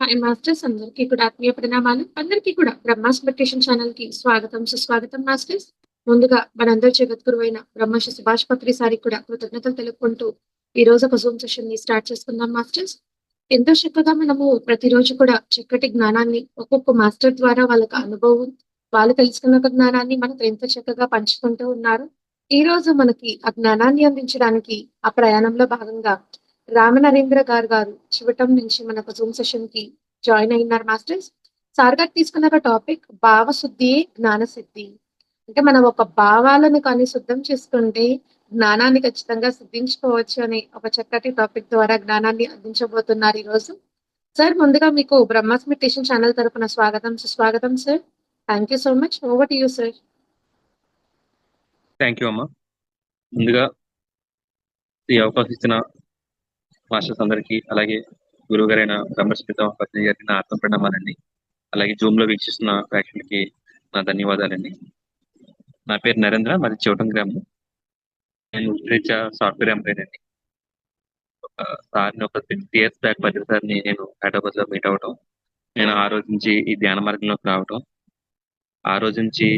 Hi masters అందరికీ కూడా ఆత్మీయ పరిణామాలు. అందరికీ కూడా బ్రహ్మాస్ మెడిటేషన్ ఛానల్కి స్వాగతం సుస్వాగతం మాస్టర్స్ ముందుగా మనందరి జగద్గురు అయిన బ్రహ్మశ్రీ సుభాష్ పత్రి సారి కూడా కృతజ్ఞతలు తెలుపుకుంటూ ఈ రోజు ఒక జూమ్ సెషన్ని స్టార్ట్ చేసుకుందాం మాస్టర్స్ ఎంతో చక్కగా మనము ప్రతిరోజు కూడా చక్కటి జ్ఞానాన్ని ఒక్కొక్క మాస్టర్ ద్వారా వాళ్ళకి అనుభవం వాళ్ళు తెలుసుకున్న ఒక జ్ఞానాన్ని మనకు ఎంతో చక్కగా పంచుకుంటూ ఉన్నారు. ఈ రోజు మనకి ఆ జ్ఞానాన్ని అందించడానికి ఆ ప్రయాణంలో భాగంగా రామనరేంద్ర గారు గారు చివటం నుంచి మనకు జూమ్ సెషన్కి జాయిన్ అయినారు మాస్టర్స్ సార్ గారు తీసుకున్న ఒక టాపిక్ భావశుద్ధి జ్ఞాన సిద్ధి అంటే మనం ఒక భావాలను కానీ శుద్ధం చేసుకుంటే జ్ఞానాన్ని ఖచ్చితంగా సిద్ధించుకోవచ్చు అనే ఒక చక్కటి టాపిక్ ద్వారా జ్ఞానాన్ని అందించబోతున్నారు ఈ రోజు సార్ ముందుగా మీకు బ్రహ్మాస్ మెడిటేషన్ ఛానల్ తరపున స్వాగతం సుస్వాగతం sir thank you so much over to you sir thank you అమ్మా. ముందుగా ఈ అవకాశం ఇచ్చిన మాస్టర్స్ అందరికీ అలాగే గురువు గారైన బ్రహ్మస్మిత పత్ని గారికి నా ఆత్మ ప్రణామాలండి. అలాగే జూమ్లో వీక్షిస్తున్న ప్రేక్షకులకి నా ధన్యవాదాలండి. నా పేరు నరేంద్ర మాది చౌటం గ్రామం. నేను సాఫ్ట్వేర్ ఎంప్లాయ్ అండి ఒక సార్ని ఒక ట్వంటీ ఇయర్స్ బ్యాక్ పది సార్ని నేను హైదరాబాద్లో మీట్ అవ్వటం నేను ఆ రోజు నుంచి ఈ ధ్యాన మార్గంలోకి రావటం ఆ రోజు నుంచి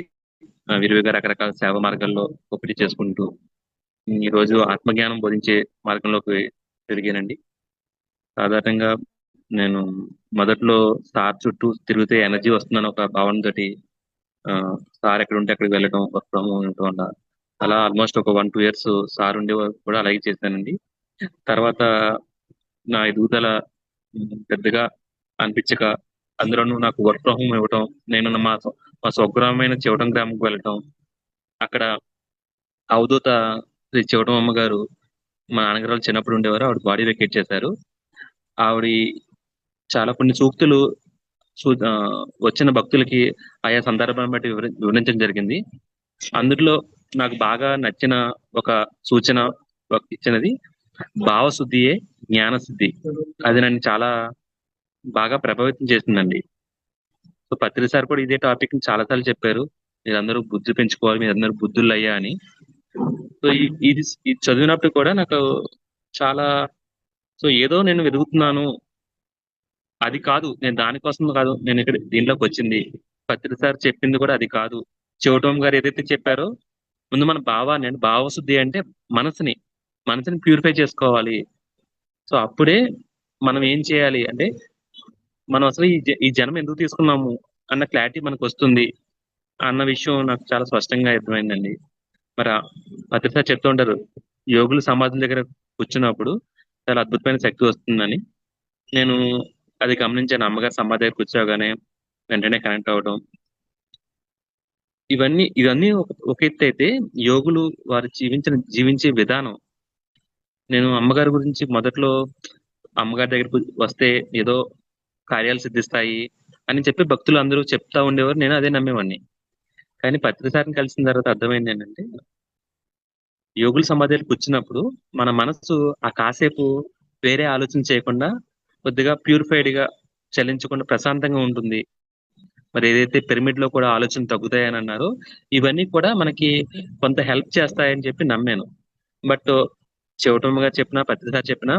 విరివిగా రకరకాల సేవ మార్గాల్లో ఒప్పిడి చేసుకుంటూ ఈ రోజు ఆత్మజ్ఞానం బోధించే మార్గంలోకి పెరిగానండి. సాధారణంగా నేను మొదట్లో సార్ చుట్టూ తిరిగితే ఎనర్జీ వస్తుందని ఒక భావనతో సార్ ఎక్కడ ఉంటే అక్కడికి వెళ్ళడం వర్క్ ఫ్రమ్ హోమ్ ఉండటం వల్ల అలా ఆల్మోస్ట్ ఒక వన్ టూ ఇయర్స్ సార్ ఉండే కూడా అలాగే చేశానండి. తర్వాత నా ఎదుగుదల పెద్దగా అనిపించక అందులోనూ నాకు వర్క్ ఫ్రమ్ హోమ్ ఇవ్వటం నేను మా మా స్వగ్రామైన చివటం గ్రామంకి వెళ్ళటం అక్కడ అవధూత శ్రీ చివటం అమ్మగారు మా నాన్నగారు వాళ్ళు చిన్నప్పుడు ఉండేవారు. ఆవిడ బాడీ వెకేట్ చేశారు. ఆవిడ చాలా కొన్ని సూక్తులు వచ్చిన భక్తులకి ఆయా సందర్భాన్ని బట్టి వివరించడం జరిగింది. అందులో నాకు బాగా నచ్చిన ఒక సూచన ఇచ్చినది భావశుద్ధియే జ్ఞానశుద్ధి. అది నన్ను చాలా బాగా ప్రభావితం చేసిందండి. సో పత్రిక సార్ కూడా ఇదే టాపిక్ని చాలా సార్లు చెప్పారు. మీరందరూ బుద్ధి పెంచుకోవాలి మీరందరూ బుద్ధులు అయ్యా అని. సో ఇది ఇది చదివినప్పుడు కూడా నాకు చాలా సో ఏదో నేను వెతుకుతున్నాను. అది కాదు నేను దానికోసం కాదు నేను ఇక్కడ దీనిలోకి వచ్చింది. పత్రిక సార్ చెప్పింది కూడా అది కాదు. చౌటం గారు ఏదైతే చెప్పారో ముందు మన భావాన్ని అంటే భావశుద్ధి అంటే మనసుని మనసుని ప్యూరిఫై చేసుకోవాలి. సో అప్పుడే మనం ఏం చేయాలి అంటే మనం అసలు ఈ ఈ జన్మ ఎందుకు తీసుకున్నాము అన్న క్లారిటీ మనకు వస్తుంది. అన్న విషయం నాకు చాలా స్పష్టంగా అర్థమైందండి. మరి ఆ చెప్తూ ఉంటారు యోగులు సమాధుల దగ్గర కూర్చున్నప్పుడు చాలా అద్భుతమైన శక్తి వస్తుందని. నేను అది గమనించాను అమ్మగారు సమాధి దగ్గర కూర్చోగానే వెంటనే కనెక్ట్ అవ్వడం. ఇవన్నీ ఇవన్నీ ఒక ఒక ఎత్తు అయితే యోగులు వారు జీవించిన జీవించే విధానం. నేను అమ్మగారి గురించి మొదట్లో అమ్మగారి దగ్గరకు వస్తే ఏదో కార్యాలు సిద్ధిస్తాయి అని చెప్పి భక్తులు అందరూ చెప్తా ఉండేవారు నేను అదే నమ్మేవాడిని. కానీ పత్రిసారిని కలిసిన తర్వాత అర్థమైంది ఏంటంటే యోగుల సమాధిలో కూర్చున్నప్పుడు మన మనసు ఆ కాసేపు వేరే ఆలోచన చేయకుండా కొద్దిగా ప్యూరిఫైడ్గా చలించకుండా ప్రశాంతంగా ఉంటుంది. మరి ఏదైతే పిరమిడ్లో కూడా ఆలోచన తగ్గుతాయని అన్నారో ఇవన్నీ కూడా మనకి కొంత హెల్ప్ చేస్తాయని చెప్పి నమ్మాను. బట్ చెవటముగా చెప్పినా పత్రిక చెప్పినా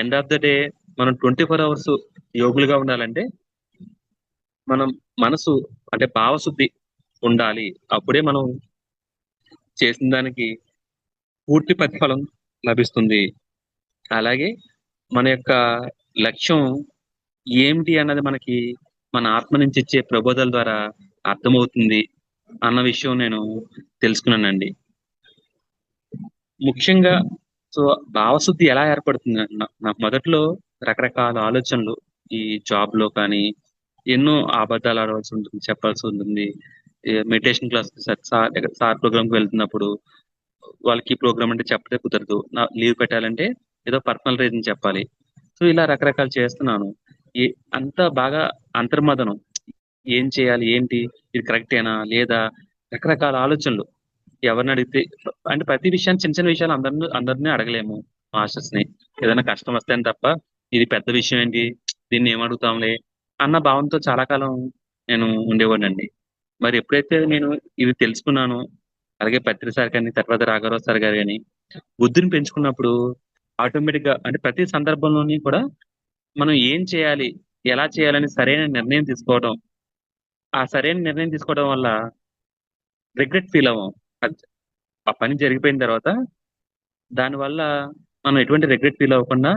ఎండ్ ఆఫ్ ద డే మనం ట్వంటీ ఫోర్ అవర్స్ యోగులుగా ఉండాలంటే మనం మనసు అంటే భావశుద్ధి ఉండాలి. అప్పుడే మనం చేసిన దానికి పూర్తి ప్రతిఫలం లభిస్తుంది. అలాగే మన యొక్క లక్ష్యం ఏమిటి అన్నది మనకి మన ఆత్మ నుంచి ఇచ్చే ప్రబోధాల ద్వారా అర్థమవుతుంది అన్న విషయం నేను తెలుసుకున్నానండి. ముఖ్యంగా సో భావశుద్ధి ఎలా ఏర్పడుతుంది నా- నాకు మొదట్లో రకరకాల ఆలోచనలు ఈ జాబ్లో కానీ ఎన్నో అబద్ధాలు ఆడవలసి ఉంటుంది చెప్పాల్సి ఉంటుంది. మెడిటేషన్ క్లాస్ సార్ సార్ ప్రోగ్రామ్కి వెళ్తున్నప్పుడు వాళ్ళకి ప్రోగ్రామ్ అంటే చెప్పదే కుదరదు. నా లీవ్ పెట్టాలంటే ఏదో పర్సనల్ రీజన్ చెప్పాలి. సో ఇలా రకరకాలు చేస్తున్నాను. ఈ అంతా బాగా అంతర్మదనం. ఏం చేయాలి? ఏంటి? ఇది కరెక్టేనా లేదా? రకరకాల ఆలోచనలు. ఎవరిని అడిగితే అంటే ప్రతి విషయాన్ని చిన్న చిన్న విషయాలు అందరిని అందరినీ అడగలేము మాస్టర్స్ని ఏదైనా కష్టం వస్తేనే తప్ప ఇది పెద్ద విషయం ఏంటి? దీన్ని ఏం అడుగుతాంలే? అన్న భావంతో చాలా కాలం నేను ఉండేవాడినండి. మరి ఎప్పుడైతే నేను ఇది తెలుసుకున్నాను అలాగే పత్రి సార్ కానీ తర్వాత రాఘవరావు సార్ గారు కానీ బుద్ధిని పెంచుకున్నప్పుడు ఆటోమేటిక్గా అంటే ప్రతి సందర్భంలోని కూడా మనం ఏం చేయాలి ఎలా చేయాలని సరైన నిర్ణయం తీసుకోవడం ఆ సరైన నిర్ణయం తీసుకోవడం వల్ల రిగ్రెట్ ఫీల్ అవ్వం. ఆ పని జరిగిపోయిన తర్వాత దానివల్ల మనం ఎటువంటి రిగ్రెట్ ఫీల్ అవ్వకుండా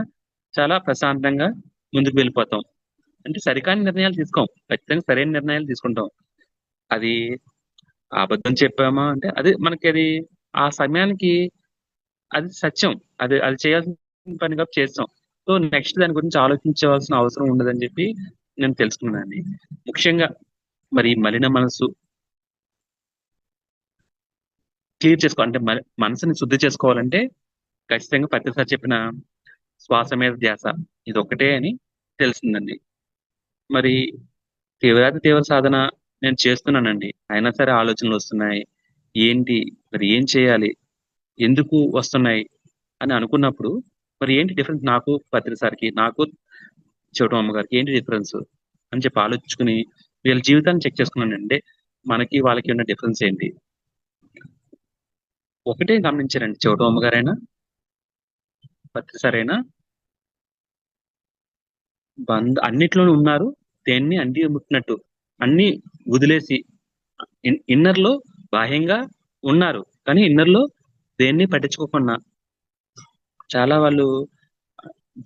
చాలా ప్రశాంతంగా ముందుకు వెళ్ళిపోతాం. అంటే సరికాని నిర్ణయాలు తీసుకోం. ఖచ్చితంగా సరైన నిర్ణయాలు తీసుకుంటాం. అది అబద్ధం చెప్పామా? అంటే అది మనకి అది ఆ సమయానికి అది సత్యం. అది అది చేయాల్సిన పని కాబట్టి చేస్తాం. సో నెక్స్ట్ దాని గురించి ఆలోచించవలసిన అవసరం ఉండదని చెప్పి నేను తెలుసుకున్నాను ముఖ్యంగా మరి మలిన మనసు క్లియర్ చేసుకో అంటే మన- మనసుని శుద్ధి చేసుకోవాలంటే ఖచ్చితంగా ప్రతిసారి చెప్పిన శ్వాస మీద ధ్యాస ఇది ఒకటే అని తెలిసిందండి. మరి తీవ్రాతి తీవ్ర సాధన నేను చేస్తున్నానండి. అయినా సరే ఆలోచనలు వస్తున్నాయి. ఏంటి? మరి ఏం చేయాలి? ఎందుకు వస్తున్నాయి? అని అనుకున్నప్పుడు మరి ఏంటి డిఫరెన్స్ నాకు పత్రి సార్కి నాకు చెవటం అమ్మగారికి ఏంటి డిఫరెన్స్ అని చెప్పి ఆలోచించుకుని వీళ్ళ జీవితాన్ని చెక్ చేసుకున్నాను అంటే మనకి వాళ్ళకి ఉన్న డిఫరెన్స్ ఏంటి? ఒకటే గమనించారండి చెవటం అమ్మగారైనా పత్రి సారైనా బంధ అన్నిట్లోనూ ఉన్నారు. దేన్ని అండి ముట్టినట్టు అన్ని వదిలేసి ఇన్నర్లో బాహ్యంగా ఉన్నారు. కానీ ఇన్నర్లో దేన్ని పట్టించుకోకుండా చాలా వాళ్ళు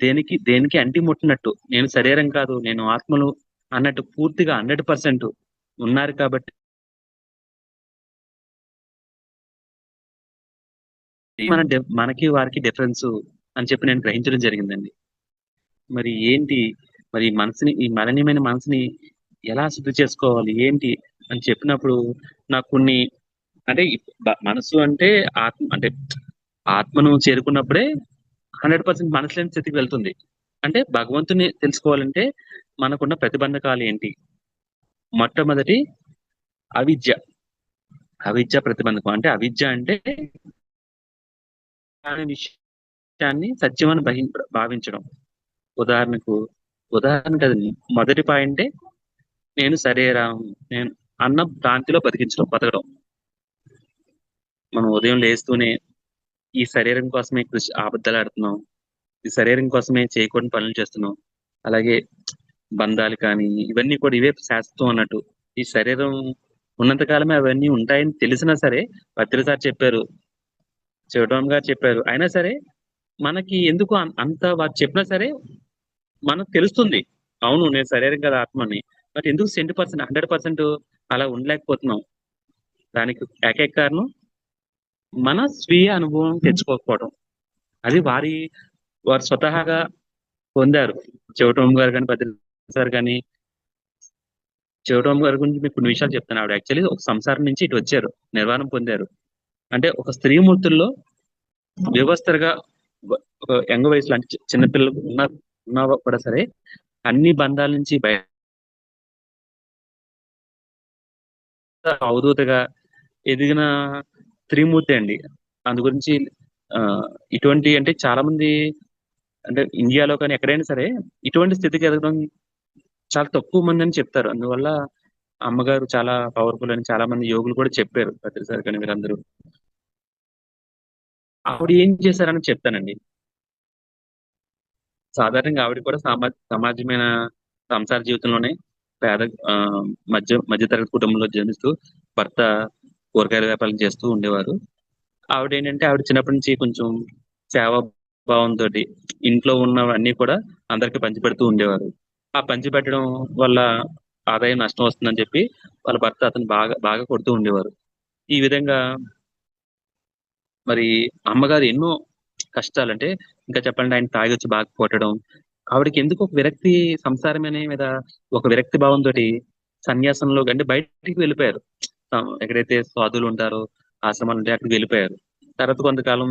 దేనికి దేనికి అంటి ముట్టినట్టు నేను శరీరం కాదు నేను ఆత్మలు అన్నట్టు పూర్తిగా హండ్రెడ్ పర్సెంట్ ఉన్నారు కాబట్టి మన మనకి వారికి డిఫరెన్స్ అని చెప్పి నేను గ్రహించడం జరిగిందండి. మరి ఏంటి? మరి మనసుని ఈ మలనీయమైన మనసుని ఎలా శుద్ధి చేసుకోవాలి? ఏంటి? అని చెప్పినప్పుడు నాకు కొన్ని అంటే మనసు అంటే ఆత్మ అంటే ఆత్మను చేరుకున్నప్పుడే హండ్రెడ్ పర్సెంట్ మనసు లేని స్థితికి వెళ్తుంది. అంటే భగవంతుని తెలుసుకోవాలంటే మనకున్న ప్రతిబంధకాలు ఏంటి? మొట్టమొదటి అవిద్య. అవిద్య ప్రతిబంధకం. అంటే అవిద్య అంటే విషయాన్ని సత్యమని భావించడం. ఉదాహరణకు ఉదాహరణకు అది మొదటి పాయింటే నేను సరేరా నేను అన్న భ్రాంతిలో బతికించడం బతకడం. మనం ఉదయం లేస్తూనే ఈ శరీరం కోసమే కృషి అబద్ధాలు ఆడుతున్నాం. ఈ శరీరం కోసమే చేయకూడని పనులు చేస్తున్నాం. అలాగే బంధాలు కానీ ఇవన్నీ కూడా ఇవే శాశ్వతం అన్నట్టు. ఈ శరీరం ఉన్నంతకాలమే అవన్నీ ఉంటాయని తెలిసినా సరే భద్రసారి చెప్పారు. శివరామ్ గారు చెప్పారు. అయినా సరే మనకి ఎందుకు అంత వారు చెప్పినా సరే మనకు తెలుస్తుంది. అవును నేను శరీరం కదా ఆత్మని. బట్ ఎందుకు సెంటీ పర్సెంట్ హండ్రెడ్ పర్సెంట్ అలా ఉండలేకపోతున్నాం? దానికి ఏకైక కారణం మన స్వీయ అనుభవం తెచ్చుకోకపోవడం. అది వారి వారు స్వతహాగా పొందారు. చెవటం గారు కానీ భద్ర సార్ కానీ. చెవటం గారి గురించి మీకు కొన్ని విషయాలు చెప్తాను. ఆవిడ యాక్చువల్లీ ఒక సంసారం నుంచి ఇటు వచ్చారు. నిర్వాణం పొందారు. అంటే ఒక స్త్రీమూర్తుల్లో వ్యవస్థగా ఒక యంగ్ వయసులో అంటే చి- చిన్నపిల్లలు ఉన్న ఉన్నా కూడా సరే అన్ని బంధాల నుంచి బయట అవధూతగా ఎదిగిన త్రిమూర్తి అండి. అందు గురించి ఇటువంటి అంటే చాలా మంది అంటే ఇండియాలో కానీ ఎక్కడైనా సరే ఇటువంటి స్థితికి ఎదగడం చాలా తక్కువ మంది అని చెప్తారు. అందువల్ల అమ్మగారు చాలా పవర్ఫుల్ అని చాలా మంది యోగులు కూడా చెప్పారు ప్రతిసారి కానీ మీరందరూ. ఆవిడ ఏం చేశారని చెప్తానండి. సాధారణంగా ఆవిడ కూడా సమా సమాజమైన సంసార జీవితంలోనే పేద ఆ, మధ్య మధ్యతరగతి కుటుంబంలో జన్మిస్తూ భర్త కూరగాయల వ్యాపారం చేస్తూ ఉండేవారు. ఆవిడ ఏంటంటే ఆవిడ చిన్నప్పటి నుంచి కొంచెం సేవా భావంతో ఇంట్లో ఉన్నవన్నీ కూడా అందరికి పంచిపెడుతూ ఉండేవారు. ఆ పంచిపెట్టడం వల్ల ఆదాయం నష్టం వస్తుందని చెప్పి వాళ్ళ భర్త అతను బాగా బాగా కొడుతూ ఉండేవారు. ఈ విధంగా మరి అమ్మగారు ఎన్నో కష్టాలు అంటే ఇంకా చెప్పండి ఆయన తాగొచ్చి బాగా కొట్టడం ఆవిడకి ఎందుకు ఒక విరక్తి సంసారం అనే మీద ఒక విరక్తి భావంతో సన్యాసంలో అంటే బయటికి వెళ్ళిపోయారు. ఎక్కడైతే సాధువులు ఉంటారో ఆశ్రమాలు ఉంటాయో అక్కడికి వెళ్ళిపోయారు. తర్వాత కొంతకాలం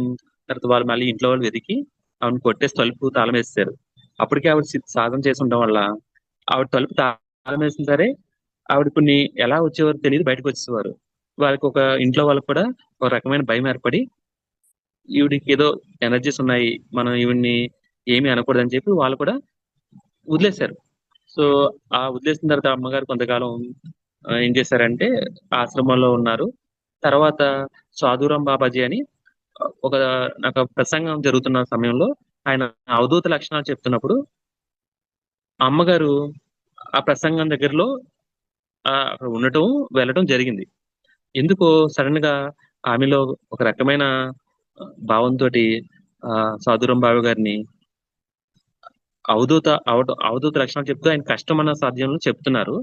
తర్వాత వాళ్ళు మళ్ళీ ఇంట్లో వాళ్ళు వెతికి ఆవిడ కొట్టేసి తలుపు తాళం వేస్తారు అప్పటికే ఆవిడ సాధన చేసి ఉండడం వల్ల ఆవిడ తలుపు తాళం వేసిన సరే ఆవిడ కొన్ని ఎలా వచ్చేవారు తెలియదు బయటకు వచ్చేవారు వాళ్ళకి ఒక ఇంట్లో వాళ్ళకి కూడా ఒక రకమైన భయం ఏర్పడి ఈవిడికి ఏదో ఎనర్జీస్ ఉన్నాయి మనం ఈవిడ్ని ఏమీ అనకూడదని చెప్పి వాళ్ళు కూడా వదిలేశారు సో ఆ వదిలేసిన తర్వాత అమ్మగారు కొంతకాలం ఏం చేశారంటే ఆశ్రమంలో ఉన్నారు తర్వాత సాధురాం బాబాజీ అని ఒక నాకు ప్రసంగం జరుగుతున్న సమయంలో ఆయన అవధూత లక్షణాలు చెప్తున్నప్పుడు అమ్మగారు ఆ ప్రసంగం దగ్గరలో అక్కడ ఉండటం, వెళ్ళటం జరిగింది. ఎందుకో సడన్గా ఆమెలో ఒక రకమైన భావంతో భావంతోటి ఆహ్, గారిని అవధూత అవట అవధూత లక్షణాలు చెప్తూ ఆయన కష్టం అన్న సాధ్యంలో చెప్తున్నారు.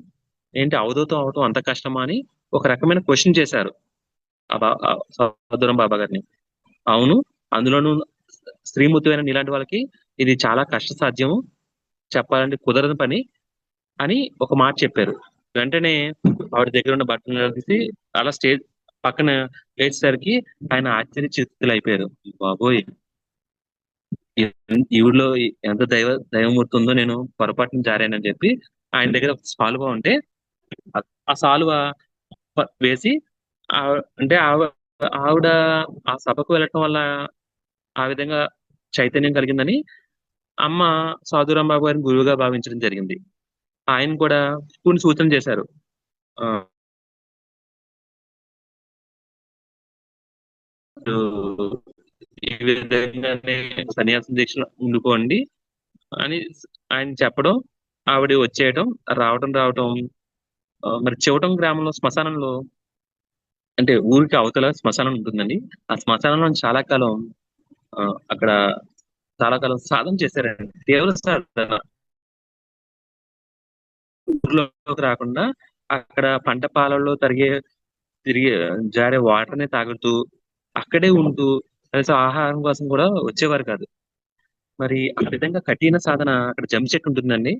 ఏంటి అవధూతం అవటం అంత కష్టమా అని ఒక రకమైన క్వశ్చన్ చేశారు. ఆ బాబా గారిని. అవును. అందులోనూ స్త్రీమూర్తి అయిన ఇలాంటి వాళ్ళకి ఇది చాలా కష్ట సాధ్యము చెప్పాలంటే కుదరని పని అని ఒక మాట చెప్పారు. వెంటనే ఆవిడ దగ్గరున్న బట్టలు తీసి అలా స్టేజ్ పక్కన వేసేసరికి ఆయన ఆశ్చర్యచకితులైపోయారు. బాబోయ్! ఎన్ ఈవిడలో ఎంత దైవ దైవమూర్తి ఉందో నేను పొరపాటున జారానని చెప్పి ఆయన దగ్గర ఒక సాలువ ఉంటే ఆ సాలువ వేసి అంటే ఆవిడ ఆ సభకు వెళ్ళటం వల్ల ఆ విధంగా చైతన్యం కలిగిందని అమ్మ సాధురాం బాబు గారిని గురువుగా భావించడం జరిగింది. ఆయన కూడా కొన్ని సూచనలు చేశారు. సన్యాసం దీక్ష ఈ విధంగానే సన్యాస దీక్షలో అని ఆయన చెప్పడం, ఆవిడ వచ్చేయటం, రావటం రావటం మరి చెవటం గ్రామంలో శ్మశానంలో అంటే ఊరికి అవతల శ్మశానం ఉంటుందండి. ఆ శ్మశానంలో చాలా కాలం అక్కడ చాలా కాలం సాధన చేశారండి. తీవ్ర సాధన. ఊర్లోకి రాకుండా అక్కడ పంట పొలాల్లో తరిగే తిరిగే జారే వాటర్‌ని తాగుతూ, అక్కడే ఉంటూ కనీసం ఆహారం కోసం కూడా వచ్చేవారు కాదు. మరి ఆ విధంగా కఠిన సాధన అక్కడ చెట్టు ఉంటుందండి.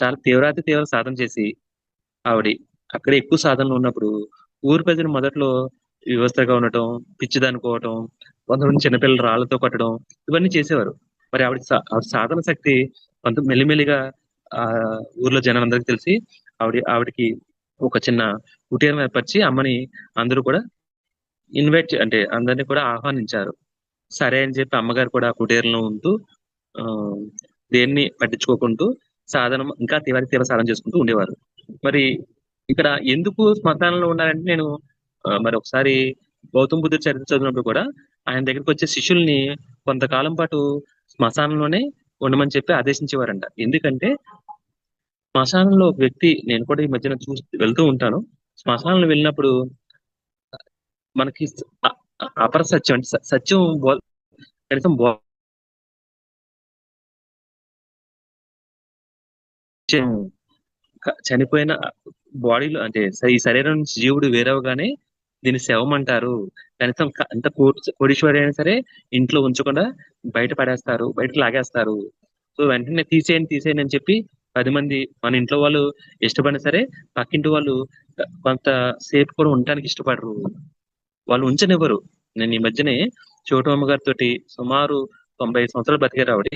చాలా తీవ్రాతి తీవ్ర సాధన చేసి ఆవిడి అక్కడే ఎక్కువ సాధనలో ఉన్నప్పుడు ఊరు ప్రజలు మొదట్లో వివస్త్రగా ఉండటం, పిచ్చిదనుకోవటం, కొంతమంది చిన్నపిల్లలు రాళ్ళతో కొట్టడం ఇవన్నీ చేసేవారు. మరి ఆవిడ సాధన శక్తి కొంత మెల్లిమెల్లిగా ఆహ్, ఊర్లో జనాలందరికి తెలిసి ఆవిడ ఆవిడకి ఒక చిన్న కుటీరం ఏర్పరిచి అమ్మని అందరూ కూడా ఇన్వైట్ అంటే అందరిని కూడా ఆహ్వానించారు. సరే అని చెప్పి అమ్మగారు కూడా కుటీరంలో ఉంటూ ఆ దేన్ని పట్టించుకోకుంటూ సాధన ఇంకా తీవ్ర తీవ్ర సాధన చేసుకుంటూ ఉండేవారు. మరి ఇక్కడ ఎందుకు శ్మశానంలో ఉన్నారంటే నేను మరి ఒకసారి గౌతమ బుద్ధుడు చరిత్ర చదివినప్పుడు కూడా ఆయన దగ్గరికి వచ్చే శిష్యుల్ని కొంతకాలం పాటు శ్మశానంలోనే ఉండమని చెప్పి ఆదేశించేవారంట. ఎందుకంటే శ్మశానంలో ఒక వ్యక్తి నేను కూడా ఈ మధ్యన చూసి వెళ్తూ ఉంటాను. శ్మశానంలో వెళ్ళినప్పుడు మనకి అపర సత్యం అంటే సత్యం బో కనీసం బో చనిపోయిన బాడీలో అంటే ఈ శరీరం నుంచి జీవుడు వేరవగానే దీన్ని శవం అంటారు కనీసం ఎంత కోట్ అయినా సరే ఇంట్లో ఉంచకుండా బయట పడేస్తారు. బయటకి లాగేస్తారు. సో, వెంటనే తీసేయండి, తీసేయండి అని చెప్పి పది మంది మన ఇంట్లో వాళ్ళు ఇష్టపడినా సరే పక్కింటి వాళ్ళు కొంత సేపు కూడా ఉండటానికి ఇష్టపడరు. వాళ్ళు ఉంచనివ్వరు. నేను ఈ మధ్యనే చోటమ్మ తోటి సుమారు 95 సంవత్సరాలు బతికారు ఆవిడ.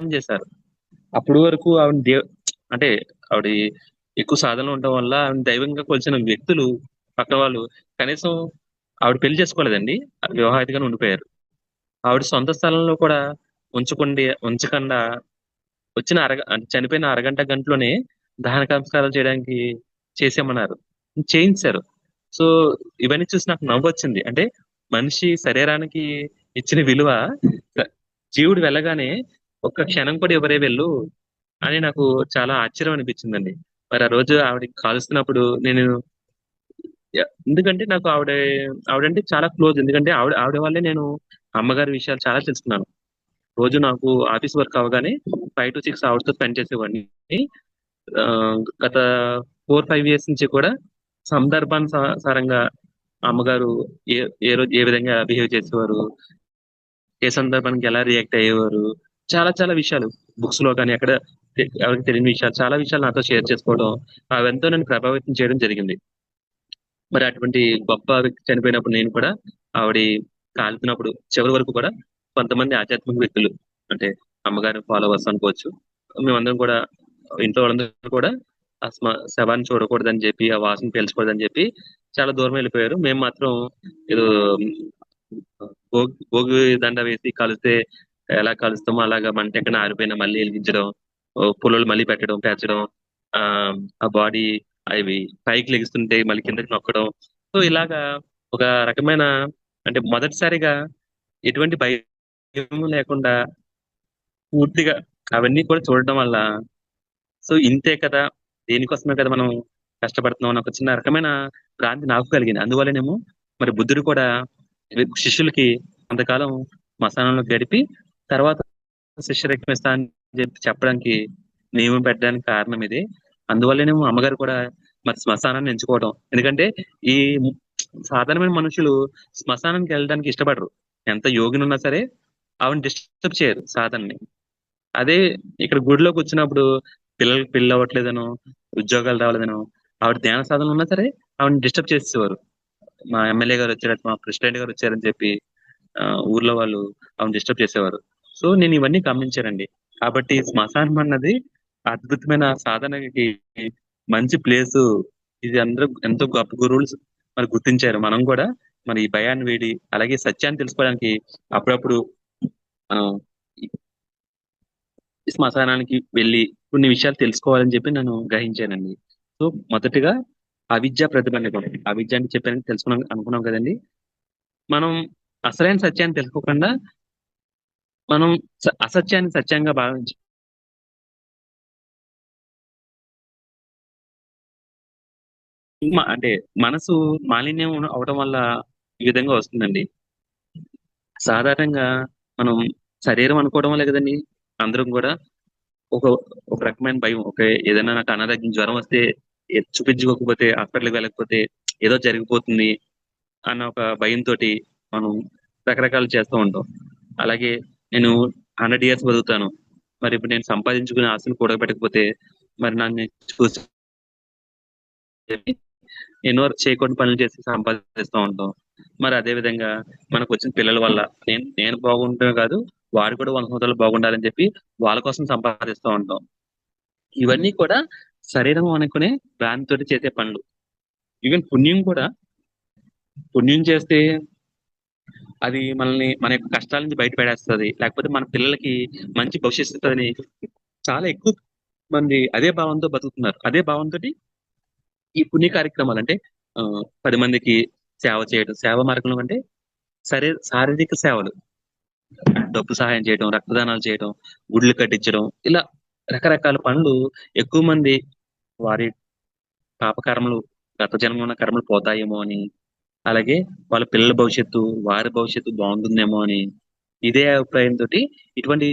చేశారు. అప్పుడు వరకు ఆవిడ దేవ అంటే ఆవిడ ఎక్కువ సాధనలు ఉండడం వల్ల ఆవిడ దైవంగా కొలిచిన వ్యక్తులు పక్క వాళ్ళు కనీసం ఆవిడ పెళ్ళి చేసుకోలేదండి. వివాహితగానే ఉండిపోయారు. ఆవిడ సొంత స్థలంలో కూడా ఉంచకుండా ఉంచకుండా వచ్చిన అరగ అంటే చనిపోయిన అరగంట, గంటలోనే దహన సంస్కారాలు చేయడానికి చేసేయమన్నారు. చేయించారు. సో, ఇవన్నీ చూసి నాకు నవ్వొచ్చింది. అంటే మనిషి శరీరానికి ఇచ్చిన విలువ జీవుడు వెళ్ళగానే ఒక్క క్షణం కూడా ఎవరే వెళ్ళు అని నాకు చాలా ఆశ్చర్యం అనిపించిందండి. మరి ఆ రోజు ఆవిడకి కాలుస్తున్నప్పుడు నేను ఎందుకంటే నాకు ఆవిడ ఆవిడంటే చాలా క్లోజ్. ఎందుకంటే ఆవిడ ఆవిడ వల్లే నేను అమ్మగారి విషయాలు చాలా తెలుసుకున్నాను. రోజు నాకు ఆఫీస్ వర్క్ అవ్వగానే 5-6 అవర్స్‌తో స్పెండ్ చేసేవాడిని. గత 4, 5 ఇయర్స్ నుంచి కూడా సందర్భానుసారంగా అమ్మగారు ఏ ఏ రోజు ఏ విధంగా బిహేవ్ చేసేవారు, ఏ సందర్భానికి ఎలా రియాక్ట్ అయ్యేవారు, చాలా చాలా విషయాలు బుక్స్లో కానీ అక్కడ ఎవరికి తెలియని విషయాలు చాలా విషయాలు నాతో షేర్ చేసుకోవడం అవెంతో నన్ను ప్రభావితం చేయడం జరిగింది. మరి అటువంటి గొప్ప వ్యక్తి చనిపోయినప్పుడు నేను కూడా ఆవిడ కాలుతున్నప్పుడు చివరి వరకు కూడా కొంతమంది ఆధ్యాత్మిక వ్యక్తులు అంటే అమ్మగారి ఫాలోవర్స్ అనుకోవచ్చు. మేమందరం కూడా ఇంట్లో వాళ్ళందరూ కూడా ఆ శవాన్ని చూడకూడదని చెప్పి, ఆ వాసన పీల్చకూడదని చెప్పి చాలా దూరం వెళ్ళిపోయారు. మేము మాత్రం ఏదో భోగి భోగి దండ వేసి కలిస్తే ఎలా కలుస్తామో అలాగా మంట ఎక్కడ ఆరిపోయినా మళ్ళీ వెలిగించడం పుల్లలు మళ్ళీ పెట్టడం, పేర్చడం ఆ బాడీ అవి పైకి లెగిస్తుంటే మళ్ళీ కిందకి నొక్కడం. సో, ఇలాగా ఒక రకమైన అంటే మొదటిసారిగా ఎటువంటి భయం లేకుండా పూర్తిగా అవన్నీ కూడా చూడడం వల్ల సో ఇంతే కదా దేనికోసమే కదా మనం కష్టపడుతున్నాం అని ఒక చిన్న రకమైన భ్రాంతి నాకు కలిగింది. అందువల్లనేమో మరి బుద్ధుడు కూడా శిష్యులకి అంతకాలం మసానంలో గడిపి తర్వాత శిష్యరక్తం ఇస్తా అని చెప్పి చెప్పడానికి నియమం పెట్టడానికి కారణం ఇది. అందువల్లనేమో అమ్మగారు కూడా మరి శ్మశానాన్ని ఎంచుకోవడం. ఎందుకంటే ఈ సాధారణమైన మనుషులు శ్మశానానికి వెళ్ళడానికి ఇష్టపడరు. ఎంత యోగిని ఉన్నా సరే ఆవిడ డిస్టర్బ్ చేయరు సాధనని అదే ఇక్కడ గుడిలోకి వచ్చినప్పుడు పిల్లలకి పెళ్ళి అవ్వట్లేదనో ఉద్యోగాలు రావలేదనో ఆవిడ ధ్యాన సాధన ఉన్నా సరే ఆవిడని డిస్టర్బ్ చేసేవారు మా ఎమ్మెల్యే గారు వచ్చారు మా ప్రెసిడెంట్ గారు వచ్చారని చెప్పి ఊర్లో వాళ్ళు ఆమె డిస్టర్బ్ చేసేవారు. సో నేను ఇవన్నీ గమనించానండి. కాబట్టి శ్మశానం అన్నది అద్భుతమైన సాధనకి మంచి ప్లేస్. ఇది అందరూ ఎంతో గొప్ప గురువులు మరి గుర్తించారు. మనం కూడా మరి ఈ భయాన్ని వేడి అలాగే సత్యాన్ని తెలుసుకోవడానికి అప్పుడప్పుడు ఆ, శ్మశానానికి వెళ్ళి కొన్ని విషయాలు తెలుసుకోవాలని చెప్పి నేను గ్రహించానండి. సో మొదటిగా అవిద్య ప్రతిభ కూడా అవిద్య అని చెప్పానని తెలుసుకున్నాం అనుకున్నాం కదండి. మనం అసలైన సత్యాన్ని తెలుసుకోకుండా మనం అసత్యాన్ని సత్యంగా భావించి అంటే మనసు మాలిన్యం అవడం వల్ల ఈ విధంగా వస్తుందండి. సాధారణంగా మనం శరీరం అనుకోవడం వల్లే కదండి. అందరం కూడా ఒక ఒక రకమైన భయం. ఒక ఏదైనా నాకు అనారోగ్యం జ్వరం వస్తే చూపించుకోకపోతే హాస్పిటల్కి వెళ్ళకపోతే ఏదో జరిగిపోతుంది అన్న ఒక భయంతో మనం రకరకాలు చేస్తూ ఉంటాం. అలాగే నేను హండ్రెడ్ ఇయర్స్ బతుకుతాను. మరి ఇప్పుడు నేను సంపాదించుకునే ఆస్తులు కూడబెట్టకపోతే మరి నన్ను చూసి ఎన్నో చేయకుండా పనులు చేసి సంపాదిస్తూ ఉంటాం. మరి అదే విధంగా మనకు వచ్చిన పిల్లల వల్ల నేను నేను బాగుంటే కాదు వాడు కూడా వంద సంవత్సరాలు బాగుండాలని చెప్పి వాళ్ళ కోసం సంపాదిస్తూ ఉంటాం. ఇవన్నీ కూడా శరీరం అనుకునే భ్రాంతితోటి చేసే పనులు. ఈవెన్ పుణ్యం కూడా. పుణ్యం చేస్తే అది మనల్ని మన యొక్క కష్టాల నుంచి బయటపడేస్తుంది లేకపోతే మన పిల్లలకి మంచి భవిష్యత్తు అని చాలా ఎక్కువ మంది అదే భావంతో బతుకుతున్నారు. అదే భావంతో ఈ పుణ్య కార్యక్రమాలు అంటే పది మందికి సేవ చేయడం సేవ మార్గంలో అంటే సరే శారీరక సేవలు. డబ్బు సహాయం చేయడం రక్తదానాలు చేయడం గుడ్లు కట్టించడం ఇలా రకరకాల పనులు ఎక్కువ మంది వారి పాపకర్మలు గత జన్మలో ఉన్న కర్మలు పోతాయేమో అని అలాగే వాళ్ళ పిల్లల భవిష్యత్తు వారి భవిష్యత్తు బాగుంటుందేమో అని ఇదే అభిప్రాయంతో ఇటువంటి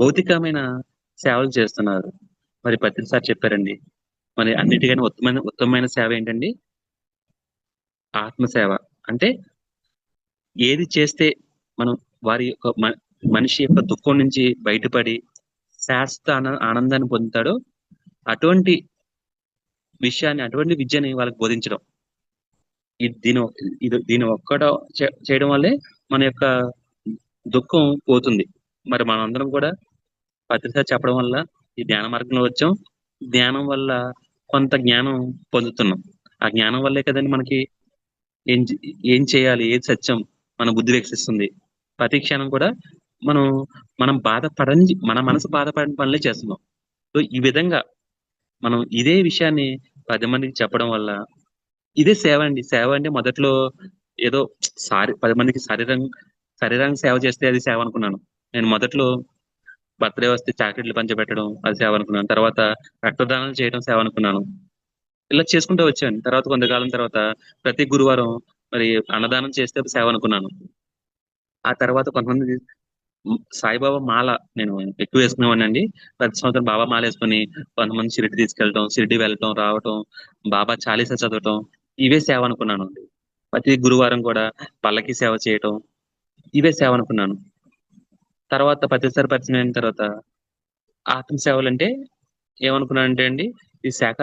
భౌతికమైన సేవలు చేస్తున్నారు. మరి ప్రతిసారి చెప్పారండి. మరి అన్నిటికైనా ఉత్తమైన ఉత్తమమైన సేవ ఏంటండి? ఆత్మసేవ. అంటే ఏది చేస్తే మనం వారి యొక్క మ- మనిషి యొక్క దుఃఖం నుంచి బయటపడి శాశ్వత ఆనందాన్ని పొందుతాడో అటువంటి విషయాన్ని అటువంటి విద్యని వాళ్ళకి బోధించడం. ఇది దీని ఇది దీని ఒక్కట చేయడం వల్లే మన యొక్క దుఃఖం పోతుంది. మరి మనందరం కూడా పత్రిక చెప్పడం వల్ల ఈ ధ్యాన మార్గంలో వచ్చాం. ధ్యానం వల్ల కొంత జ్ఞానం పొందుతున్నాం. ఆ జ్ఞానం వల్లే కదండి మనకి ఏం ఏం చేయాలి ఏది సత్యం మన బుద్ధి వికసిస్తుంది. ప్రతి క్షణం కూడా మనం మనం బాధపడని మన మనసు బాధపడని పనులే చేస్తున్నాం. సో ఈ విధంగా మనం ఇదే విషయాన్ని పది మందికి చెప్పడం వల్ల ఇదే సేవ అండి. సేవ అంటే మొదట్లో ఏదో సారి పది మందికి శరీరం శరీరానికి సేవ చేస్తే అది సేవ అనుకున్నాను. నేను మొదట్లో బర్త్డే వస్తే చాక్లెట్లు పంచబెట్టడం అది సేవ అనుకున్నాను. తర్వాత రక్తదానం చేయడం సేవ అనుకున్నాను. ఇలా చేసుకుంటూ వచ్చాను. తర్వాత కొంతకాలం తర్వాత ప్రతి గురువారం మరి అన్నదానం చేస్తే అది సేవ అనుకున్నాను. ఆ తర్వాత కొంతమంది సాయిబాబా మాల నేను ఎక్కువ వేసుకునేవాడినండి. ప్రతి సంవత్సరం బాబా మాల వేసుకొని కొంతమంది షిరిడి తీసుకెళ్ళటం షిరిడి వెళ్ళటం రావటం బాబా చాలీసా చదవటం ఇవే సేవ అనుకున్నాను అండి ప్రతి గురువారం కూడా పల్లకి సేవ చేయటం ఇవే సేవ అనుకున్నాను. తర్వాత ప్రతిసారి పరిచయం అయిన తర్వాత ఆత్మ సేవలు అంటే ఏమనుకున్నాను అంటే అండి ఈ శాఖ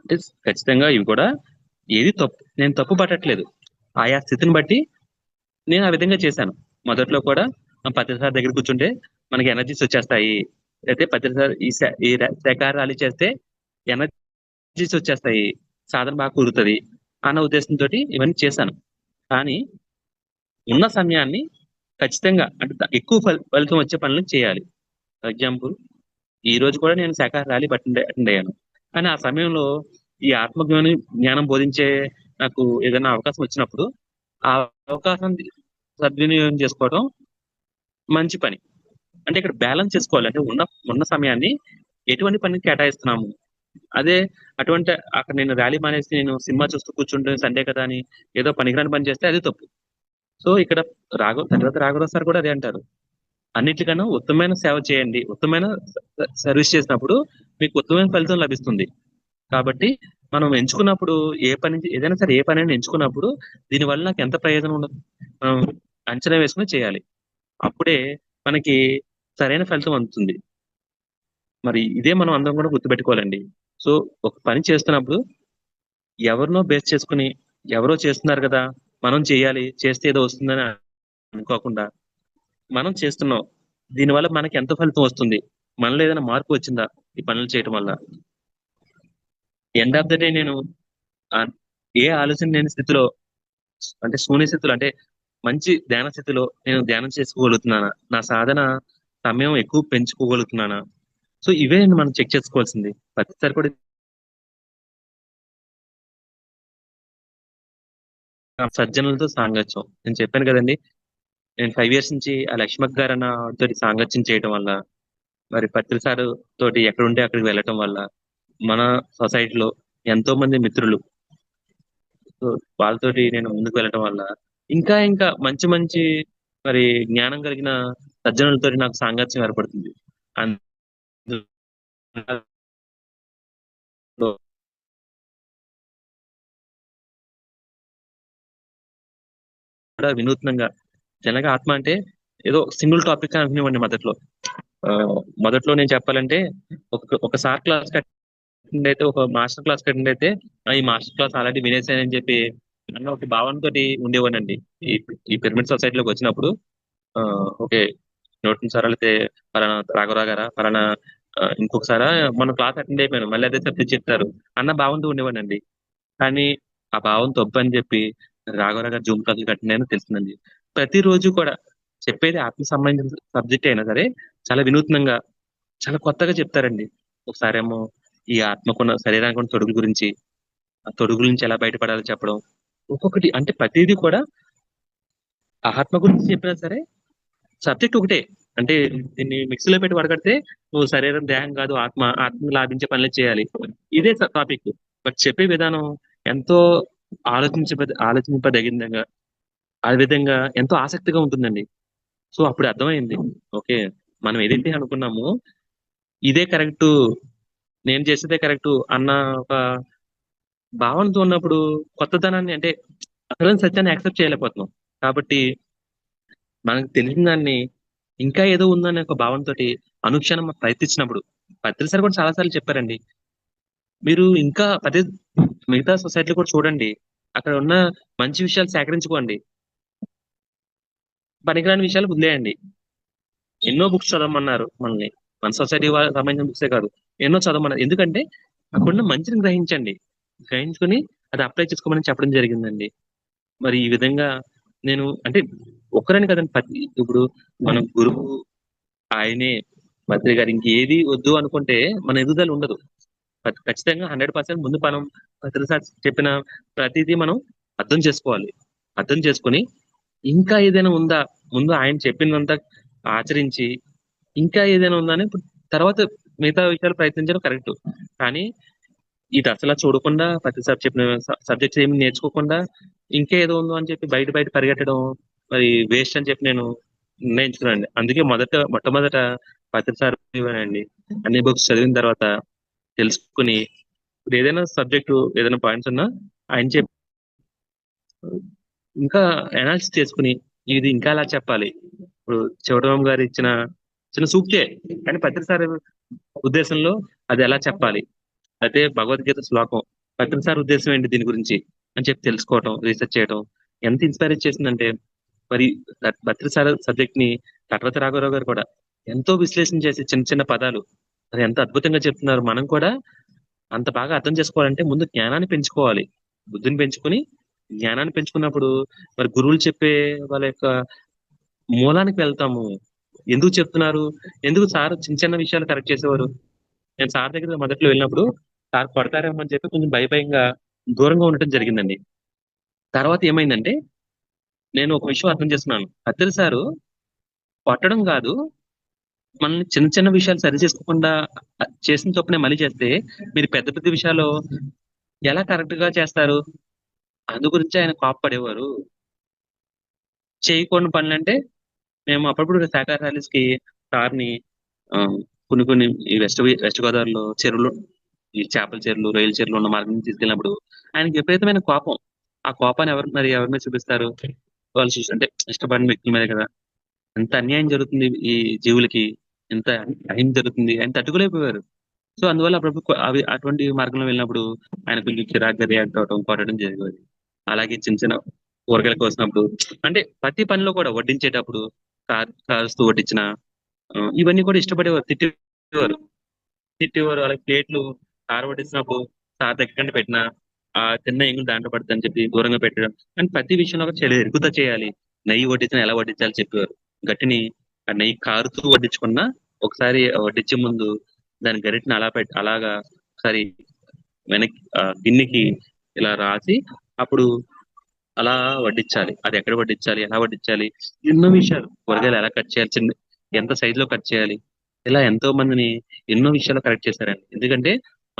అంటే ఖచ్చితంగా ఇవి కూడా ఏది తప్పు నేను తప్పు పట్టట్లేదు. ఆయా స్థితిని బట్టి నేను ఆ విధంగా చేశాను. మొదట్లో కూడా పత్రిసారి దగ్గర కూర్చుంటే మనకి ఎనర్జీస్ వచ్చేస్తాయి. అయితే పత్రిసారి ఈ ఈ ర- ర్యాలీ చేస్తే ఎనర్జీస్ వచ్చేస్తాయి. సాధన బాగా కూరుతుంది అన్న ఉద్దేశంతో ఇవన్నీ చేశాను. కానీ ఉన్న సమయాన్ని ఖచ్చితంగా అంటే ఎక్కువ ఫలి- ఫలితం వచ్చే పనులు చేయాలి. ఫర్ ఎగ్జాంపుల్ ఈ రోజు కూడా నేను శాఖ ర్యాలీ అటెండ్ అటెండ్ అయ్యాను. కానీ ఆ సమయంలో ఈ ఆత్మజ్ఞానం జ్ఞానం బోధించే నాకు ఏదైనా అవకాశం వచ్చినప్పుడు ఆ అవకాశం సద్వినియోగం చేసుకోవడం మంచి పని. అంటే ఇక్కడ బ్యాలెన్స్ చేసుకోవాలి. అంటే ఉన్న ఉన్న సమయాన్ని ఎటువంటి పనికి కేటాయిస్తున్నాము? అదే అటువంటి అక్కడ నేను ర్యాలీ మానేసి నేను సినిమా చూస్తూ కూర్చుంటే సండే కదా అని ఏదో పనికిరాని పని చేస్తే అది తప్పు. సో ఇక్కడ రాఘవ తర్వాత రాఘవరావు సార్ కూడా అదే అంటారు. అన్నిటికన్నా ఉత్తమమైన సేవ చేయండి. ఉత్తమమైన సర్వీస్ చేసినప్పుడు మీకు ఉత్తమమైన ఫలితం లభిస్తుంది. కాబట్టి మనం ఎంచుకున్నప్పుడు ఏ పని ఏదైనా సరే ఏ పని అయినా ఎంచుకున్నప్పుడు దీనివల్ల నాకు ఎంత ప్రయోజనం ఉండదు? మనం అంచనా వేసుకుని చేయాలి. అప్పుడే మనకి సరైన ఫలితం అందుతుంది. మరి ఇదే మనం అందరం కూడా గుర్తుపెట్టుకోవాలండి. సో ఒక పని చేస్తున్నప్పుడు ఎవరినో బేస్ చేసుకుని ఎవరో చేస్తున్నారు కదా మనం చేయాలి చేస్తే ఏదో వస్తుందని అనుకోకుండా మనం చేస్తున్నాం. దీనివల్ల మనకి ఎంత ఫలితం వస్తుంది? మనలో ఏదైనా మార్పు వచ్చిందా ఈ పనులు చేయటం వల్ల? ఎండ్ ఆఫ్ ద డే నేను ఏ ఆలోచన లేని స్థితిలో అంటే శూన్య స్థితిలో అంటే మంచి ధ్యాన స్థితిలో నేను ధ్యానం చేసుకోగలుగుతున్నానా? నా సాధన సమయం ఎక్కువ పెంచుకోగలుగుతున్నానా? సో ఇవే మనం చెక్ చేసుకోవాల్సింది. ప్రతిసారి కూడా సజ్జనులతో సాంగత్యం. నేను చెప్పాను కదండి నేను ఫైవ్ ఇయర్స్ నుంచి ఆ లక్ష్మక్ గారు అన్న తోటి సాంగత్యం చేయడం వల్ల మరి పత్రిసారు తోటి ఎక్కడ ఉంటే అక్కడికి వెళ్ళటం వల్ల మన సొసైటీలో ఎంతో మంది మిత్రులు సో వాళ్ళతోటి నేను ముందుకు వెళ్ళటం వల్ల ఇంకా ఇంకా మంచి మంచి మరి జ్ఞానం కలిగిన సజ్జనులతో నాకు సాంగత్యం ఏర్పడుతుంది. వినూత్నంగా జనగా ఆత్మ అంటే ఏదో సింగిల్ టాపిక్ అనుకునేవాడిని మొదట్లో. మొదట్లో నేను చెప్పాలంటే ఒక ఒక సార్ క్లాస్ అటెండ్ అయితే ఒక మాస్టర్ క్లాస్ అటెండ్ అయితే "ఆ, ఈ మాస్టర్ క్లాస్ ఆల్రెడీ వినేసానని చెప్పి అన్న ఒక భావనతో ఉండేవానండి. ఈ ఈ పిరమిడ్ సొసైటీలోకి వచ్చినప్పుడు ఆ, ఓకే నోటి సార్ అయితే పలానా రాఘవరావు గారా పలానా ఆ, ఇంకొకసారా మన క్లాస్ అటెండ్ అయిపోయాను మళ్ళీ అదే సబ్జెక్ట్ చెప్తారు అన్న భావంతో ఉండేవానండి. కానీ ఆ భావం తప్పు అని చెప్పి రాఘవరావు గారు జూమ్ క్లాసులు కట్టినాయని తెలిసిందండి. ప్రతిరోజు కూడా చెప్పేది ఆత్మ సంబంధించిన సబ్జెక్ట్ అయినా సరే చాలా వినూత్నంగా చాలా కొత్తగా చెప్తారండి. ఒకసారేమో ఈ ఆత్మకున్న శరీరానికి ఉన్న తొడుగు గురించి ఆ తొడుగు నుంచి ఎలా బయటపడాలో చెప్పడం ఒక్కొక్కటి అంటే ప్రతిదీ కూడా ఆత్మ గురించి చెప్పినా సరే సబ్జెక్ట్ ఒకటే. అంటే దీన్ని మిక్సీలో పెట్టి వడగడితే నువ్వు శరీరం దేహం కాదు ఆత్మ ఆత్మ లాభించే పనులే చేయాలి. ఇదే టాపిక్ బట్ చెప్పే విధానం ఎంతో ఆలోచించ ఆలోచింపదగిందంగా ఆ విధంగా ఎంతో ఆసక్తిగా ఉంటుందండి. సో అప్పుడు అర్థమైంది. ఓకే. మనం ఏదైతే అనుకున్నామో ఇదే కరెక్ట్ నేను చేసేదే కరెక్ట్ అన్న ఒక భావనతో ఉన్నప్పుడు కొత్తదనాన్ని అంటే అసలు సత్యాన్ని యాక్సెప్ట్ చేయలేకపోతున్నాం. కాబట్టి మనకు తెలిసిన దాన్ని ఇంకా ఏదో ఉందనే ఒక భావనతో అనుక్షణం ప్రయత్నించినప్పుడు పత్రిక సార్ కూడా చాలా సార్లు చెప్పారండి. మీరు ఇంకా అదే మిగతా సొసైటీలో కూడా చూడండి. అక్కడ ఉన్న మంచి విషయాలు సేకరించుకోండి. పనికిరాని విషయాలు వదిలేయండి. ఎన్నో బుక్స్ చదవమన్నారు మనల్ని. మన సొసైటీ సంబంధించిన బుక్సే కాదు. ఎన్నో చదవమన్నారు. ఎందుకంటే అక్కడున్న మంచిని గ్రహించండి. గ్రహించుకుని అది అప్లై చేసుకోమని చెప్పడం జరిగిందండి. మరి ఈ విధంగా నేను అంటే ఒక్కరని కదండి ప్రతి ఇప్పుడు మన గురువు ఆయనే భద్రి గారు ఇంకేది వద్దు అనుకుంటే మన ఎదుగుదల ఉండదు. ఖచ్చితంగా హండ్రెడ్ పర్సెంట్ ముందు మనం భద్రి సార్ చెప్పిన ప్రతిదీ మనం అర్థం చేసుకోవాలి. అర్థం చేసుకొని ఇంకా ఏదైనా ఉందా? ముందు ఆయన చెప్పినంత ఆచరించి ఇంకా ఏదైనా ఉందా అని ఇప్పుడు తర్వాత మిగతా విషయాలు ప్రయత్నించడం కరెక్ట్. కానీ ఇది అసలు చూడకుండా ప్రతి సబ్జెక్ట్ చెప్పిన సబ్జెక్ట్స్ ఏమి నేర్చుకోకుండా ఇంకా ఏదో ఉందో అని చెప్పి బయట బయట పరిగెట్టడం మరి వేస్ట్ అని చెప్పి నేను నిర్ణయించుకున్నానండి. అందుకే మొదట మొట్టమొదట పత్రి సార్ అండి అన్ని బుక్స్ చదివిన తర్వాత తెలుసుకుని ఇప్పుడు ఏదైనా సబ్జెక్టు ఏదైనా పాయింట్స్ ఉన్నా ఆయన చెప్ ఇంకా అనాలిసిస్ చేసుకుని ఇది ఇంకా అలా చెప్పాలి. ఇప్పుడు చివరరామ్ గారు ఇచ్చిన చిన్న సూక్తే కానీ పత్రి ఉద్దేశంలో అది ఎలా చెప్పాలి? అయితే భగవద్గీత శ్లోకం పత్రి సార్ ఉద్దేశం ఏంటి దీని గురించి అని చెప్పి తెలుసుకోవటం రీసెర్చ్ చేయడం ఎంత ఇన్స్పైర్ చేసిందంటే మరి భద్రి సార్ సబ్జెక్ట్ని తటవతి రాఘవరావు గారు కూడా ఎంతో విశ్లేషణ చేసి చిన్న చిన్న పదాలు అది ఎంత అద్భుతంగా చెప్తున్నారు మనం కూడా అంత బాగా అర్థం చేసుకోవాలంటే ముందు జ్ఞానాన్ని పెంచుకోవాలి. బుద్ధిని పెంచుకొని జ్ఞానాన్ని పెంచుకున్నప్పుడు మరి గురువులు చెప్పే వాళ్ళ యొక్క మూలానికి వెళ్తాము. ఎందుకు చెప్తున్నారు? ఎందుకు సార్ చిన్న చిన్న విషయాలు కరెక్ట్ చేసేవారు? నేను సార్ దగ్గర మొదట్లో వెళ్ళినప్పుడు సార్ కొడతారేమో అని చెప్పి కొంచెం భయభయంగా దూరంగా ఉండటం జరిగిందండి. తర్వాత ఏమైందంటే నేను ఒక విషయం అర్థం చేస్తున్నాను అత్తరి సారు కొట్టడం కాదు మనల్ని చిన్న చిన్న విషయాలు సరి చేసుకోకుండా చేసిన చొప్పునే మళ్ళీ చేస్తే మీరు పెద్ద పెద్ద విషయాలు ఎలా కరెక్ట్గా చేస్తారు? అందు గురించి ఆయన కోపపడేవారు. చేయకూడని పనులు అంటే మేము అప్పుడప్పుడు శాఖాహార ర్యాలీస్కి సార్ని కొన్ని కొన్ని ఈ వెస్ట్ వెస్ట్ గోదావరిలో చెరువులు ఈ చేపల చెరువులు రొయ్యల చెరువులు ఉన్న మార్గం తీసుకెళ్ళినప్పుడు ఆయనకి విపరీతమైన కోపం. ఆ కోపాన్ని ఎవరు మరి ఎవరి మీద చూపిస్తారు? వాళ్ళు చూసి అంటే ఇష్టపడిన వ్యక్తుల మీద కదా. ఎంత అన్యాయం జరుగుతుంది ఈ జీవులకి? ఎంత అహిం జరుగుతుంది? ఆయన తట్టుకోలేకపోయారు. సో అందువల్ల అప్పుడప్పుడు కొ- అవి అటువంటి మార్గంలో వెళ్ళినప్పుడు ఆయన కొంచెం చిరాగ్గా రియాక్ట్ అవడం కొట్టడం జరిగేది. అలాగే చిన్న చిన్న కూరగాయలు కోసినప్పుడు అంటే ప్రతి పనిలో కూడా వడ్డించేటప్పుడు కార్ కారుస్తూ వడ్డించిన ఇవన్నీ కూడా ఇష్టపడేవారు తిట్టేవారు. తిట్టేవారు అలాగే ప్లేట్లు కారు వడ్డిస్తున్నప్పుడు సార్ దగ్గర పెట్టిన ఆ చిన్న ఎంగులు దాంట్లో పడుతుందని చెప్పి దూరంగా పెట్టడం. కానీ ప్రతి విషయంలో ఒక చెడు ఎరుగుతా చేయాలి. నెయ్యి వడ్డించిన ఎలా వడ్డించాలి చెప్పేవారు. గట్టిని ఆ నెయ్యి కారుతూ వడ్డించుకున్నా ఒకసారి వడ్డించే ముందు దాని గరిటని అలా పెట్టి అలాగా ఒకసారి వెనక్కి ఆ, గిన్నెకి ఇలా రాసి అప్పుడు అలా వడ్డించాలి. అది ఎక్కడ వడ్డించాలి? ఎలా వడ్డించాలి? ఎన్నో విషయాలు. కూరగాయలు ఎలా కట్ చేయాలి? చిన్న ఎంత సైజ్లో కట్ చేయాలి? ఇలా ఎంతో మందిని ఎన్నో విషయాలు కరెక్ట్ చేశారండి. ఎందుకంటే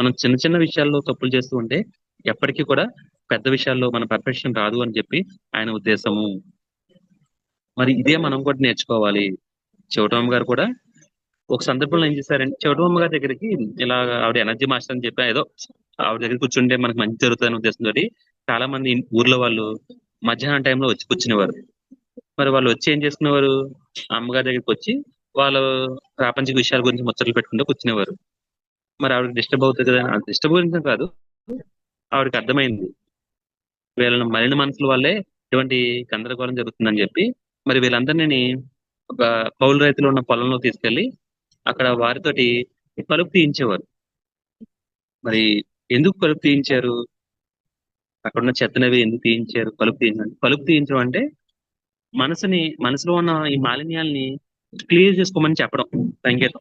మనం చిన్న చిన్న విషయాల్లో తప్పులు చేస్తూ ఉంటే ఎప్పటికీ కూడా పెద్ద విషయాల్లో మన పర్ఫెక్షన్ రాదు అని చెప్పి ఆయన ఉద్దేశము. మరి ఇదే మనం కూడా నేర్చుకోవాలి. చౌటమ్మ గారు కూడా ఒక సందర్భంలో ఏం చేశారంటే చౌటమ్మ గారి దగ్గరికి ఇలా ఆవిడ ఎనర్జీ మాస్టర్ అని చెప్పి ఏదో ఆవిడ దగ్గర కూర్చుంటే మనకు మంచి జరుగుతుందనే ఉద్దేశంతో చాలా మంది ఊర్లో వాళ్ళు మధ్యాహ్నం టైంలో వచ్చి కూర్చునేవారు. మరి వాళ్ళు వచ్చి ఏం చేసుకునేవారు? అమ్మగారి దగ్గరికి వచ్చి వాళ్ళు ప్రాపంచిక విషయాల గురించి ముచ్చట్లు పెట్టుకుంటూ కూర్చునేవారు. మరి ఆవిడకి డిస్టర్బ్ అవుతుంది కదా డిస్టర్బ్ గురించి కాదు. ఆవిడకి అర్థమైంది. వీళ్ళని మలిన మనసుల వల్లే ఇటువంటి గందరగోళం జరుగుతుందని చెప్పి మరి వీళ్ళందరినీ ఒక కౌలు రైతులు ఉన్న పొలంలో తీసుకెళ్ళి అక్కడ వారితోటి కలుపు తీయించేవారు. మరి ఎందుకు కలుపు తీయించారు? అక్కడ ఉన్న చెత్తనవి ఎందుకు తీయించారు? కలుపు తీయించండి కలుపు తీయించడం అంటే మనసుని మనసులో ఉన్న ఈ మాలిన్యాల్ని క్లియర్ చేసుకోమని చెప్పడం సంకేతం.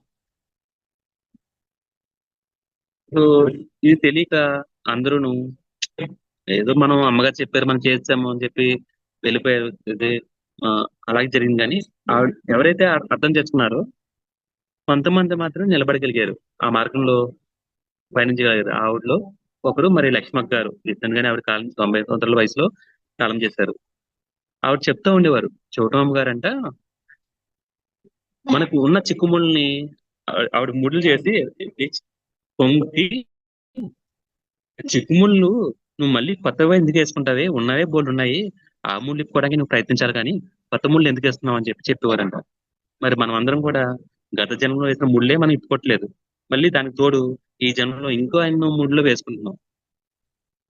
సో ఇది తెలియక అందరూను ఏదో మనం అమ్మగారు చెప్పారు మనం చేస్తాము అని చెప్పి వెళ్ళిపోయారు. ఇది అలాగే జరిగింది. కానీ ఎవరైతే అర్థం చేసుకున్నారో కొంతమంది మాత్రం నిలబడగలిగారు. ఆ మార్గంలో పయనించగలిగారు ఆవిడలో ఒకరు మరి లక్ష్మక్ గారు. రీసెంట్ గానే ఆవిడ కాలం తొంభై సంవత్సరాల వయసులో కాలం చేశారు. ఆవిడ చెప్తా ఉండేవారు చౌటమ్మ గారు అంట మనకు ఉన్న చిక్కుముళ్ళని ఆవిడ- ముడులు చేసి పొంగి చిక్కుముళ్ళు నువ్వు మళ్ళీ కొత్తగా ఎందుకు వేసుకుంటావే? ఉన్నవే బోర్డు ఉన్నాయి. ఆ ముళ్ళు ఇప్పుకోవడానికి నువ్వు ప్రయత్నించాలి కానీ కొత్త ముళ్ళు ఎందుకు వేస్తున్నావు అని చెప్పి చెప్పేవారంట. మరి మనం అందరం కూడా గత జన్మలో వేసిన ముళ్ళే మనం ఇప్పుకోవట్లేదు. మళ్ళీ దానికి తోడు ఈ జన్మలో ఇంకో ఎన్నో ముళ్ళు వేసుకుంటున్నాం.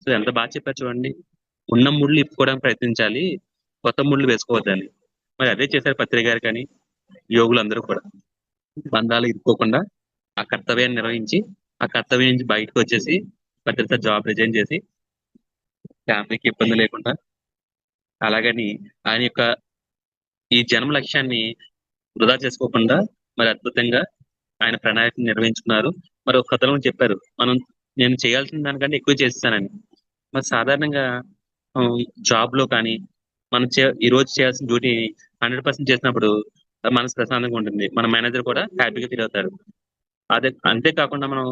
సో ఎంత బాగా చెప్పారు చూడండి. ఉన్న ముళ్ళు ఇప్పుకోవడానికి ప్రయత్నించాలి. కొత్త ముళ్ళు వేసుకోవద్దని. మరి అదే చేశారు పత్రిక గారు కానీ యోగులందరూ కూడా. బంధాలు ఇరుక్కోకుండా ఆ కర్తవ్యాన్ని నిర్వహించి ఆ కర్తవ్యం నుంచి బయటకు వచ్చేసి భద్రత జాబ్ రిజైన్ చేసి ఫ్యామిలీకి ఇబ్బంది లేకుండా అలాగని ఆయన యొక్క ఈ జన్మ లక్ష్యాన్ని వృధా చేసుకోకుండా మరి అద్భుతంగా ఆయన ప్రణాళికను నిర్వహించుకున్నారు. మరి ఒక కథలో చెప్పారు మనం నేను చేయాల్సిన దానికంటే ఎక్కువ చేస్తానని. మరి సాధారణంగా జాబ్లో కానీ మనం చే ఈ రోజు చేయాల్సిన డ్యూటీ హండ్రెడ్ పర్సెంట్ చేసినప్పుడు మనసు ప్రశాంతంగా ఉంటుంది. మన మేనేజర్ కూడా హ్యాపీగా ఫీల్ అవుతారు. అదే అంతేకాకుండా మనం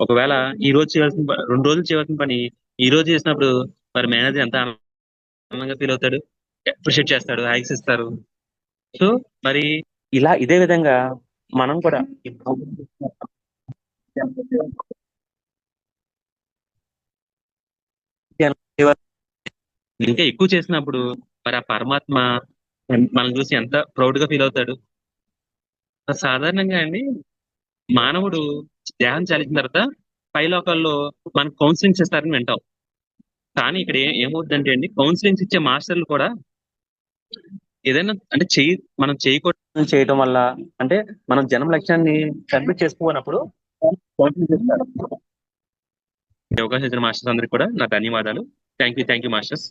ఒకవేళ ఈ రోజు చేయాల్సిన రెండు రోజులు చేయాల్సిన పని ఈ రోజు చేసినప్పుడు మరి మేనేజర్ ఎంత ఆనందంగా ఫీల్ అవుతాడు? అప్రిషియేట్ చేస్తాడు హైక్స్ ఇస్తారు. సో మరి ఇలా ఇదే విధంగా మనం కూడా ఇంకా ఎక్కువ చేసినప్పుడు మరి ఆ పరమాత్మ మనం చూసి ఎంత ప్రౌడ్గా ఫీల్ అవుతాడు? సాధారణంగా అండి మానవుడు దేహం చాలించిన తర్వాత పై లోకాల్లో మనకు కౌన్సిలింగ్స్ ఇస్తారని వింటాం. కానీ ఇక్కడ ఏ- ఏమవుతుందంటే అండి కౌన్సిలింగ్స్ ఇచ్చే మాస్టర్లు కూడా ఏదైనా అంటే చెయ్యి మనం చేయకూడదు చేయటం వల్ల అంటే మనం జన్మ లక్ష్యాన్ని కంప్లీట్ చేసుకోనప్పుడు కౌన్సిలింగ్ అవకాశం ఇచ్చిన మాస్టర్స్ అందరికి కూడా నా ధన్యవాదాలు. Thank you thank you masters